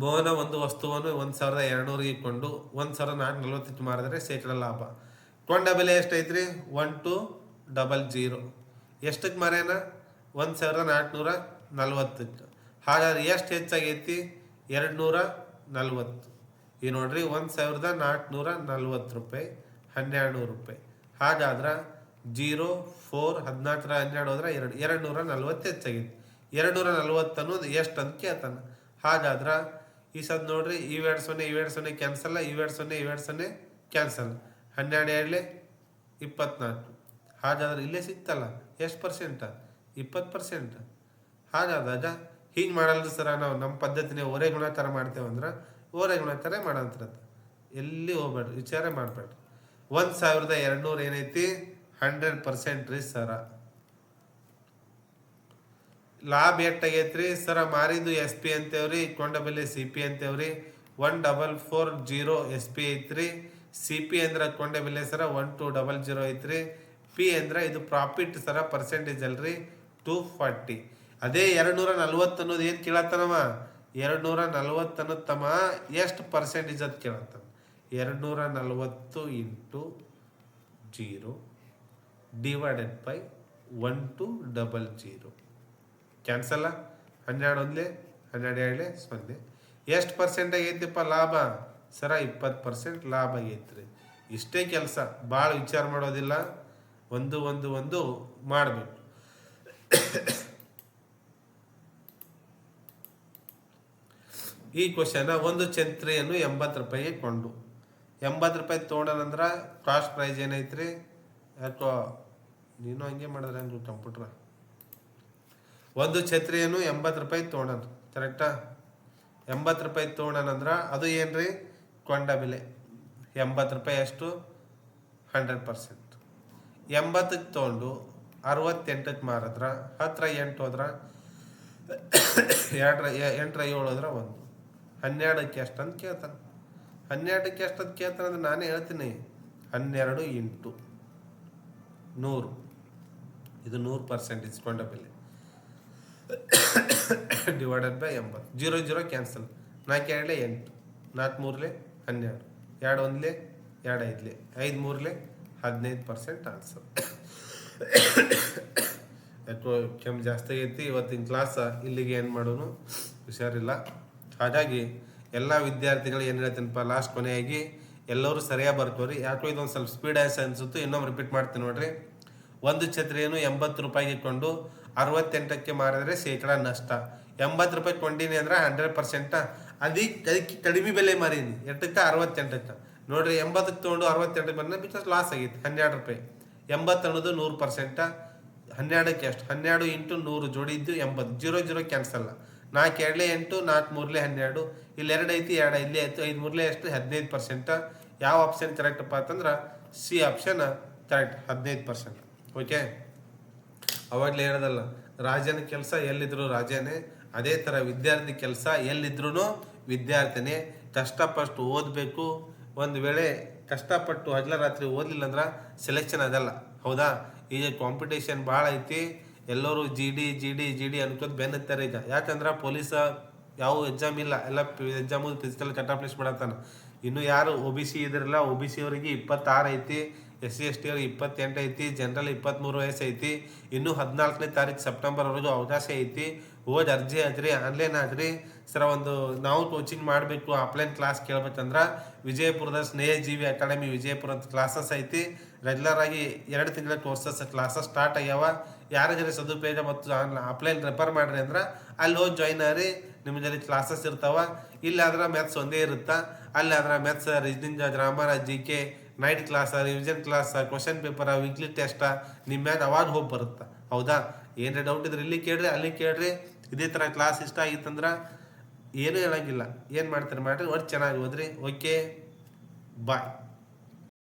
ಭವನ ಒಂದು ವಸ್ತುವನ್ನು ಒಂದು ಸಾವಿರದ ಎರಡುನೂರಿಗೆ ಇಟ್ಕೊಂಡು, ಒಂದು ಸಾವಿರದ ನಾಲ್ಕು ನಲ್ವತ್ತಕ್ಕೆ ಮಾರಿದ್ರೆ ಶೇಕಡ ಲಾಭ. ಕೊಂಡ ಬೆಲೆ ಎಷ್ಟೈತ್ರಿ? ಒನ್ ಟು ಡಬಲ್ ಜೀರೋ ಎಷ್ಟಕ್ಕೆ ಮಾರ್ಯಾನ? ಒಂದು ಸಾವಿರದ ನಾಲ್ಕುನೂರ ನಲ್ವತ್ತಕ್ಕೆ ಹಾಗಾದ್ರೆ ಎಷ್ಟು ಹೆಚ್ಚಾಗೈತಿ? ಎರಡು ನೂರ ನಲ್ವತ್ತು. ಈ ನೋಡ್ರಿ, ಒಂದು ಸಾವಿರದ ನಾಲ್ಕುನೂರ ನಲ್ವತ್ತು ರೂಪಾಯಿ ಹನ್ನೆರಡು ನೂರು ರೂಪಾಯಿ. ಹಾಗಾದ್ರೆ ಜೀರೋ, ಫೋರ್, ಹದಿನಾಲ್ಕರ, ಹನ್ನೆರಡು ಹೋದ್ರೆ ಎರಡು ಎರಡು ನೂರ ನಲ್ವತ್ತು ಹೆಚ್ಚಾಗಿತ್ತು. ಎರಡು ನೂರ ನಲ್ವತ್ತು ಅನ್ನೋದು ಎಷ್ಟು ಅಂತ ಕೇಳ್ತಾನೆ. ಹಾಗಾದ್ರೆ ಈ ಸದ್ ನೋಡ್ರಿ ಇವೆರಡು ಸೊನ್ನೆ ಇವೆರಡು ಸೊನ್ನೆ ಕ್ಯಾನ್ಸಲ್ ಎರಡು ಸೊನ್ನೆ ಇವೆರಡು ಸೊನ್ನೆ ಕ್ಯಾನ್ಸಲ್ ಹನ್ನೆರಡು ಎರಡಲೆ ಇಪ್ಪತ್ನಾಲ್ಕು. ಹಾಗಾದ್ರೆ ಇಲ್ಲೇ ಸಿಕ್ತಲ್ಲ, ಎಷ್ಟು ಪರ್ಸೆಂಟ ಇಪ್ಪತ್ತು ಪರ್ಸೆಂಟ್ ಹಾಗಾದಾಗ ಹಿಂಗೆ ಮಾಡಲ್ಲ ಸರ, ನಾವು ನಮ್ಮ ಪದ್ಧತಿನೇ ಓರೆ ಗುಣಾಕಾರ ಮಾಡ್ತೇವಂದ್ರೆ, ಓರೆ ಗುಣಾಕಾರ ಮಾಡಂತಿರತ್ತ ಎಲ್ಲಿ ಹೋಗ್ಬೇಡ್ರಿ, ವಿಚಾರ ಮಾಡಬೇಡ್ರಿ. ಒಂದು ಸಾವಿರದ ಎರಡುನೂರು ಏನೈತಿ? ಹಂಡ್ರೆಡ್ ಪರ್ಸೆಂಟ್ ರೀ ಸರ. ಲಾಭ ಎಷ್ಟಾಗೈತ್ರಿ? ಸರ ಮಾರಿದ್ದು ಎಸ್ ಪಿ ಅಂತೇವ್ರಿ ಕೊಂಡ ಬೆಲೆ C P ಅಂತೇವ್ರಿ. One double four zero S P ಐತ್ರಿ. ಸಿ ಪಿ ಅಂದ್ರೆ ಕೊಂಡ ಬೆಲೆ sir one two double zero ಐತ್ರಿ. ಪಿ ಅಂದ್ರೆ ಇದು ಪ್ರಾಫಿಟ್ ಸರ ಪರ್ಸೆಂಟೇಜ್ ಅಲ್ರಿ ಟೂ ಫಾರ್ಟಿ ಅದೇ ಎರಡು ನೂರ ನಲ್ವತ್ತು ಅನ್ನೋದು ಏನು ಕೇಳತ್ತನವ? ಎರಡು ನೂರ ನಲ್ವತ್ತು ಅನ್ನೋದು ತಮ್ಮ ಎಷ್ಟು ಪರ್ಸೆಂಟೇಜ್ ಅದು ಕೇಳತ್ತಾನ? ಎರಡು ನೂರ ನಲವತ್ತು into zero divided by one two double zero. ಕ್ಯಾನ್ಸಲ್ಲ ಹನ್ನೆರಡು ಒಂದೇ ಹನ್ನೆರಡು ಎರಡು ಸೊನ್ನೆ. ಎಷ್ಟು ಪರ್ಸೆಂಟ್ ಆಗೈತಿಪ್ಪ ಲಾಭ? ಸರ ಇಪ್ಪತ್ತು ಪರ್ಸೆಂಟ್ ಲಾಭ ಆಗೈತ್ರಿ. ಇಷ್ಟೇ ಕೆಲಸ ಭಾಳ ವಿಚಾರ ಮಾಡೋದಿಲ್ಲ. ಒಂದು ಒಂದು ಒಂದು ಮಾಡಬೇಕು. ಈ ಕ್ವಶನ ಒಂದು ಚಂತ್ರೆಯನ್ನು ಎಂಬತ್ತು ರೂಪಾಯಿಗೆ ಕೊಂಡು. ಎಂಬತ್ತು ರೂಪಾಯಿ ತೊಗೊಂಡನಂದ್ರೆ ಕಾಸ್ಟ್ ಪ್ರೈಸ್ ಏನೈತ್ರಿ? ಯಾಕೋ, ನೀನು ಹಂಗೆ ಮಾಡಿದ್ರೆ ಹಂಗೆ ಕಂಪ್ಯೂಟ್ರ? ಒಂದು ಛತ್ರಿಯನ್ನು ಎಂಬತ್ತು ರೂಪಾಯಿ ತೊಗೊಂಡನ ಕರೆಕ್ಟಾ ಎಂಬತ್ತು ರೂಪಾಯಿ ತೊಗೊಂಡನಂದ್ರೆ ಅದು ಏನ್ರಿ? ಕೊಂಡ ಬೆಲೆ. ಎಂಬತ್ತು ರೂಪಾಯಿ ಅಷ್ಟು ಹಂಡ್ರೆಡ್ ಪರ್ಸೆಂಟ್ ಎಂಬತ್ತಕ್ಕೆ ತೊಗೊಂಡು ಅರವತ್ತೆಂಟಕ್ಕೆ ಮಾರಿದ್ರ ಹತ್ತಿರ ಎಂಟು ಹೋದ್ರ, ಎರಡರ, ಎಂಟರ ಏಳು ಹೋದ್ರೆ ಒಂದು. ಹನ್ನೆರಡಕ್ಕೆ ಅಷ್ಟಂತ ಕೇಳ್ತಾನೆ. ಹನ್ನೆರಡಕ್ಕೆ ಎಷ್ಟು ಅಂತ ಕೇಳ್ತಾನೆ ಅಂದ್ರೆ ನಾನೇ ಹೇಳ್ತೀನಿ. ಹನ್ನೆರಡು ಇಂಟು ನೂರು. ಇದು ನೂರು ಪರ್ಸೆಂಟ್ ಇಸ್ಕೊಂಡ ಬೆಲೆ. ಡಿವೈಡೆಡ್ ಬೈ ಎಂಬತ್ತು. ಜೀರೋ ಜೀರೋ ಕ್ಯಾನ್ಸಲ್ ನಾಲ್ಕು ಎರಡಲೆ ಎಂಟು. ನಾಲ್ಕು ಮೂರಲೆ ಹನ್ನೆರಡು. ಎರಡು ಒಂದ್ಲೆ ಎರಡು ಐದ್ಲೆ ಐದು ಮೂರಲೆ ಹದಿನೈದು ಪರ್ಸೆಂಟ್ ಆನ್ಸರ್ ಯಾಕೋ ಕೆಮ್ಮು ಜಾಸ್ತಿ ಆಗೈತಿ. ಇವತ್ತಿನ ಕ್ಲಾಸ ಇಲ್ಲಿಗೆ ಏನು ಮಾಡೋನು? ಹುಷಾರಿಲ್ಲ. ಹಾಗಾಗಿ ಎಲ್ಲ ವಿದ್ಯಾರ್ಥಿಗಳು ಏನು ಹೇಳ್ತೀನಪ್ಪ ಲಾಸ್ಟ್ ಕೊನೆಯಾಗಿ ಎಲ್ಲರೂ ಸರಿಯಾಗಿ ಬರ್ತವ್ರಿ ಯಾಕೋ ಇದೊಂದು ಸ್ವಲ್ಪ ಸ್ಪೀಡ್ ಆಯ್ಸ್ ಅನ್ಸುತ್ತೆ, ಇನ್ನೊಮ್ಮೆ ರಿಪೀಟ್ ಮಾಡ್ತೀನಿ ನೋಡ್ರಿ. ಒಂದು ಛತ್ರಿಯನ್ನು ಎಂಬತ್ತು ರೂಪಾಯಿಗೆ ಕೊಂಡು ಅರವತ್ತೆಂಟಕ್ಕೆ ಮಾರಿದ್ರೆ ಶೇಕಡ ನಷ್ಟ. ಎಂಬತ್ತು ರೂಪಾಯಿ ಕೊಂಡಿನಿ ಅಂದ್ರೆ ಹಂಡ್ರೆಡ್ ಪರ್ಸೆಂಟ ಅದಕ್ಕೆ ಅದಕ್ಕೆ ಕಡಿಮೆ ಬೆಲೆ ಮಾರೀನಿ. ಎಟ್ಟಕ್ಕೆ ಅರವತ್ತೆಂಟಕ್ಕೆ. ನೋಡ್ರಿ, ಎಂಬತ್ತಕ್ಕೆ ತೊಗೊಂಡು ಅರವತ್ತೆಂಟಕ್ಕೆ ಬಂದ್ರೆ ಬಿಕಾಸ್ ಲಾಸ್ ಆಗಿತ್ತು. ಹನ್ನೆರಡು ರೂಪಾಯಿ. ಎಂಬತ್ತು ಅನ್ನೋದು ನೂರು ಪರ್ಸೆಂಟ ಹನ್ನೆರಡಕ್ಕೆ ಎಷ್ಟು ಹನ್ನೆರಡು ಇಂಟು ನೂರು ಜೋಡಿದ್ದು ಎಂಬತ್ತು. ಜೀರೋ ಜೀರೋ ಕ್ಯಾನ್ಸಲ್ ನಾಲ್ಕು ಎರಡಲೆ ಎಂಟು, ನಾಲ್ಕು ಮೂರಲೆ ಹನ್ನೆರಡು, ಇಲ್ಲಿ ಎರಡು ಐತಿ, ಎರಡು ಇಲ್ಲಿ ಐತು, ಐದು ಮೂರಲೆ ಎಷ್ಟು, ಹದಿನೈದು ಪರ್ಸೆಂಟ ಯಾವ ಆಪ್ಷನ್ ಕರೆಕ್ಟಪ್ಪ ಅಂತಂದ್ರೆ ಸಿ ಆಪ್ಷನ್ ಕರೆಕ್ಟ್ ಹದಿನೈದು ಪರ್ಸೆಂಟ್ ಓಕೆ ಅವಾಗಲೇ ಹೇಳೋದಲ್ಲ, ರಾಜನ ಕೆಲಸ ಎಲ್ಲಿದ್ರು ರಾಜನೇ, ಅದೇ ಥರ ವಿದ್ಯಾರ್ಥಿ ಕೆಲಸ ಎಲ್ಲಿದ್ರೂ ವಿದ್ಯಾರ್ಥಿನೇ. ಕಷ್ಟಪಟ್ಟು ಓದಬೇಕು. ಒಂದು ವೇಳೆ ಕಷ್ಟಪಟ್ಟು ಹಗಲ ರಾತ್ರಿ ಓದಲಿಲ್ಲ ಅಂದ್ರೆ ಸೆಲೆಕ್ಷನ್ ಅದಲ್ಲ ಹೌದಾ? ಈಗ ಕಾಂಪಿಟೇಷನ್ ಭಾಳ ಐತಿ. ಎಲ್ಲರೂ G D G D G D ಅನ್ಕೊಂಡು ಬೆನ್ನತ್ತಾರೆ ಈಗ. ಯಾಕಂದ್ರೆ ಪೊಲೀಸ ಯಾವ ಎಕ್ಸಾಮ್ ಇಲ್ಲ, ಎಲ್ಲ exam physical cut off list ಮಾಡತ್ತಾನ. ಇನ್ನು ಯಾರು ಒ ಬಿ ಸಿ ಇದ್ರಲ್ಲ ಒ ಬಿ ಸಿ ಅವರಿಗೆ ಇಪ್ಪತ್ತಾರು ಐತಿ ಎಸ್ ಸಿ ಎಸ್ ಟಿ ಅವ್ರಿಗೆ ಇಪ್ಪತ್ತೆಂಟು ಐತಿ ಜನರಲ್ ಇಪ್ಪತ್ತ್ಮೂರು ವಯಸ್ಸು ಐತಿ. ಇನ್ನು ಹದಿನಾಲ್ಕನೇ ತಾರೀಕು ಸೆಪ್ಟೆಂಬರ್ವರೆಗೂ ಅವಕಾಶ ಐತಿ. ಓದಿ ಅರ್ಜಿ ಹಾಕ್ರಿ ಆನ್ಲೈನ್ ಹಾಕ್ರಿ ಸರ ಒಂದು ನಾವು ಕೋಚಿಂಗ್ ಮಾಡಬೇಕು ಆಫ್ಲೈನ್ ಕ್ಲಾಸ್ ಕೇಳ್ಬೇಕಂದ್ರೆ ವಿಜಯಪುರದ ಸ್ನೇಹ ಜೀವಿ ಅಕಾಡೆಮಿ ವಿಜಯಪುರದ ಕ್ಲಾಸಸ್ ಐತಿ. ರೆಗ್ಯುಲರ್ ಆಗಿ ಎರಡು ತಿಂಗಳ ಕೋರ್ಸಸ್ ಕ್ಲಾಸಸ್ ಸ್ಟಾರ್ಟ್ ಆಗ್ಯಾವ. ಯಾರಿಗಾರ ಸದುಪಯೋಗ ಮತ್ತು ಆಫ್ಲೈನ್ ರೆಫರ್ ಮಾಡ್ರಿ ಅಂದ್ರೆ ಅಲ್ಲಿ ಹೋಗಿ ಜಾಯ್ನ್ ಆಗ್ರಿ ನಿಮ್ಮಲ್ಲಿ ಕ್ಲಾಸಸ್ ಇರ್ತಾವ. ಇಲ್ಲಾದ್ರೆ ಮ್ಯಾಥ್ಸ್ ಒಂದೇ ಇರುತ್ತಾ? ಅಲ್ಲಾದ್ರೆ maths reasoning grammar G K night class revision class question paper weekly test ನಿಮ್ಮ ಮ್ಯಾಲೆ ಅವಾಗ ಹೋಗಿ ಬರುತ್ತೆ? ಹೌದಾ? ಏನಾರ ಡೌಟ್ ಇದ್ರೆ ಇಲ್ಲಿ ಕೇಳ್ರಿ, ಅಲ್ಲಿ ಕೇಳ್ರಿ. ಇದೇ ಥರ ಕ್ಲಾಸ್ ಇಷ್ಟ ಆಗಿತ್ತಂದ್ರೆ ಏನೂ ಹೇಳಂಗಿಲ್ಲ. ಏನು ಮಾಡ್ತಾರೆ ಮಾಡಿರಿ ಒಟ್ಟು ಚೆನ್ನಾಗಿ ಓದ್ರಿ. Okay bye